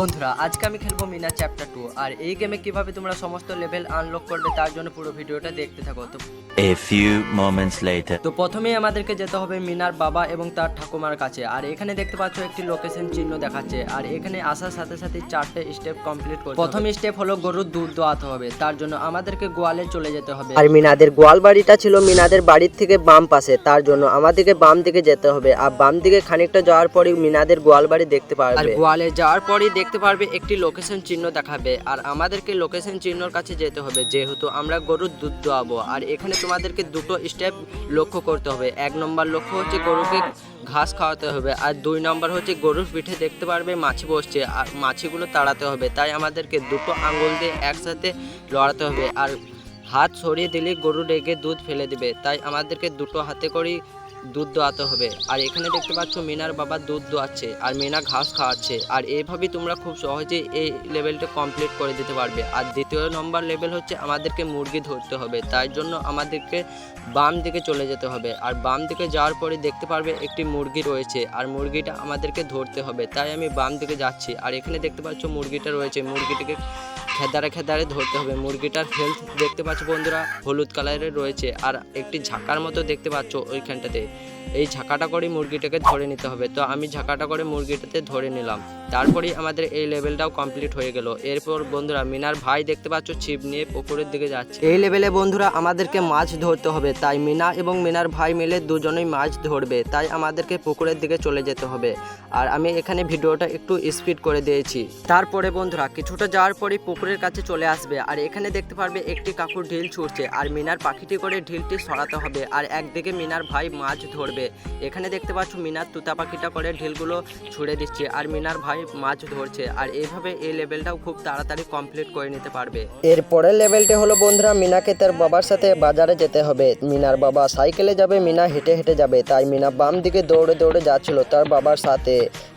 বন্ধুরা আজকে আমি খেলব মিনা চ্যাপ্টার টু আর এই গেমে কীভাবে তোমরা সমস্ত লেভেল আনলক করবে তার জন্য পুরো ভিডিওটা দেখতে থাকো। তো A few moments later. তো প্রথমেই আমাদেরকে যেতে হবে মিনার বাবা এবং তার ঠাকুমার কাছে। আর এখানে দেখতে পাচ্ছ একটি লোকেশন চিহ্ন দেখাচ্ছে। আর এখানে আসার সাথে সাথে চারটে স্টেপ কমপ্লিট করতে প্রথম স্টেপ হলো গরুর দুধ দোয়াতে হবে। তার জন্য আমাদেরকে গোয়ালে চলে যেতে হবে। আর মিনাদের গোয়াল বাড়িটা ছিল মিনাদের বাড়ির থেকে বাম পাশে। তার জন্য আমাদেরকে বাম দিকে যেতে হবে। আর বাম দিকে খানিকটা যাওয়ার পরই মিনাদের গোয়াল বাড়ি দেখতে পারবে। আর গোয়ালে যাওয়ার পরই দেখতে পারবে, একটি লোকেশন চিহ্ন দেখাবে। আর আমাদেরকে লোকেশন চিহ্নর কাছে যেতে হবে, যেহেতু আমরা গরুর দুধ দোয়াবো। আর এখানে তোমাদেরকে দুটো স্টেপ লক্ষ্য করতে হবে। এক নম্বর লক্ষ্য হচ্ছে গরুকে ঘাস খাওয়াতে হবে, আর দুই নম্বর হচ্ছে গরুর পিঠে দেখতে পারবে মাছি বসছে, আর মাছিগুলো তাড়াতে হবে। তাই আমাদেরকে দুটো আঙুল দিয়ে একসাথে লড়াতে হবে, আর হাত সরিয়ে দিলে গরু রেগে দুধ ফেলে দেবে। তাই আমাদেরকে দুটো হাতে করেই দুধ দোয়াতে হবে। আর এখানে দেখতে পাচ্ছ মিনার বাবা দুধ দোয়াচ্ছে আর মিনা ঘাস খাওয়াচ্ছে। আর এইভাবেই তোমরা খুব সহজেই এই লেভেলটা কমপ্লিট করে দিতে পারবে। আর দ্বিতীয় নম্বর লেভেল হচ্ছে আমাদেরকে মুরগি ধরতে হবে। তাই জন্য আমাদেরকে বাম দিকে চলে যেতে হবে। আর বাম দিকে যাওয়ার পরে দেখতে পারবে একটি মুরগি রয়েছে। আর মুরগিটা আমাদেরকে ধরতে হবে। তাই আমি বাম দিকে যাচ্ছি। আর এখানে দেখতে পাচ্ছ মুরগিটা রয়েছে। মুরগিটাকে খেদারে খেদারে ধরতে হবে। মুরগিটার হেলথ দেখতে পাচ্ছ বন্ধুরা, হলুদ কালারের রয়েছে। আর একটি ঝাঁকার মতো দেখতে পাচ্ছ ওইখানটাতে। এই ঝাঁকাটা করে মুরগিটাকে ধরে নিতে হবে। তো আমি ঝাঁকাটা করে মুরগিটাতে ধরে নিলাম। তারপরেই আমাদের এই লেভেলটাও কমপ্লিট হয়ে গেল। এরপর বন্ধুরা, মিনার ভাই দেখতে পাচ্ছ ছিপ নিয়ে পুকুরের দিকে যাচ্ছে। এই লেভেলে বন্ধুরা, আমাদেরকে মাছ ধরতে হবে। তাই মিনা এবং মিনার ভাই মিলে দুজনেই মাছ ধরবে। তাই আমাদেরকে পুকুরের দিকে চলে যেতে হবে। আর আমি এখানে ভিডিওটা একটু স্পিড করে দিয়েছি। তারপরে বন্ধুরা, কিছুটা যাওয়ার পরে পুকুরের কাছে চলে আসবে। আর এখানে দেখতে পারবে একটি কাকুর ঢিল ছুটছে, আর মিনার পাখিটি করে ঢিলটি সরাতে হবে। আর একদিকে মিনার ভাই মাছ ধরবে। এখানে দেখতে পাচ্ছ মিনার তুতা পাখিটা করে ঢিলগুলো ছুড়ে দিচ্ছে, আর মিনার ভাই মাছ ধরছে। আর এইভাবে এই লেভেলটাও খুব তাড়াতাড়ি কমপ্লিট করে নিতে পারবে। এর পরের লেভেলটি হলো বন্ধুরা, মিনাকে তার বাবার সাথে বাজারে যেতে হবে। মিনার বাবা সাইকেলে যাবে, মিনা হেঁটে হেঁটে যাবে। তাই মিনা বাম দিকে দৌড়ে দৌড়ে যাচ্ছিল তার বাবার সাথে।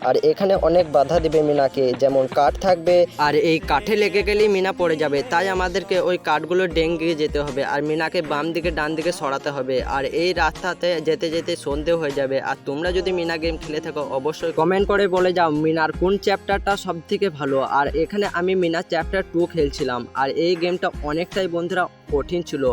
আর এখানে অনেক বাধা দিবে মিনাকে, যেমন কাঠ থাকবে। আর এই কাঠে লেগে গেলেই মিনা পড়ে যাবে, তাই আমাদেরকে ওই কাঠগুলো ডেঙ্গে যেতে হবে আর মিনাকে বাম দিকে, ডান দিকে সরাতে হবে। আর এই রাস্তাতে যেতে যেতে সন্ধে হয়ে যাবে। আর তোমরা যদি মিনা গেম খেলে থাকো, অবশ্যই কমেন্ট করে বলে যাও মিনার কোন চ্যাপ্টারটা সব থেকে ভালো। আর এখানে আমি মিনা চ্যাপ্টার টু খেলছিলাম। আর এই গেমটা অনেকটাই বন্ধুরা কঠিন ছিল।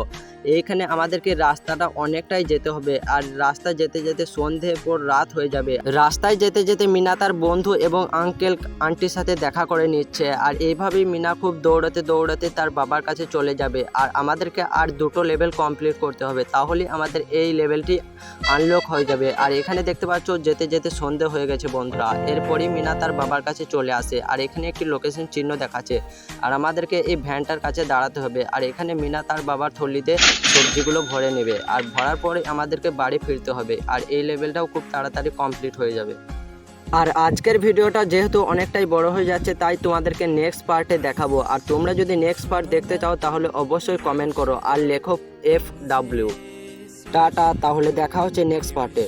এইখানে আমাদেরকে রাস্তাটা অনেকটাই যেতে হবে আর রাস্তা যেতে যেতে সন্ধে পর রাত হয়ে যাবে। রাস্তায় যেতে যেতে মিনা তার বন্ধু এবং আঙ্কেল আন্টির সাথে দেখা করে নিচ্ছে আর এইভাবেই মিনা খুব দৌড়াতে দৌড়াতে তার বাবার কাছে চলে যাবে আর আমাদেরকে আর দুটো লেভেল কমপ্লিট করতে হবে তাহলেই আমাদের এই লেভেলটি আনলক হয়ে যাবে। আর এখানে দেখতে পাচ্ছ যেতে যেতে সন্ধে হয়ে গেছে বন্ধুরা। এরপরই মিনা তার বাবার কাছে চলে আসে আর এখানে একটি লোকেশন চিহ্ন দেখাচ্ছে। আর আমাদেরকে এই ভ্যানটার কাছে দাঁড়াতে হবে। আর এখানে মিনা তার বাবার থলিতে সবজিগুলো ভরে নেবে। আর ভরার পরে আমাদেরকে বাড়ি ফিরতে হবে। আর এই লেভেলটাও খুব তাড়াতাড়ি কমপ্লিট হয়ে যাবে। আর আজকের ভিডিওটা যেহেতু অনেকটাই বড় হয়ে যাচ্ছে, তাই তোমাদেরকে নেক্সট পার্টে দেখাবো। আর তোমরা যদি নেক্সট পার্ট দেখতে চাও, তাহলে অবশ্যই কমেন্ট করো। আর লেখো এফ ডাব্লিউ টাটা, তাহলে দেখা হচ্ছে নেক্সট পার্টে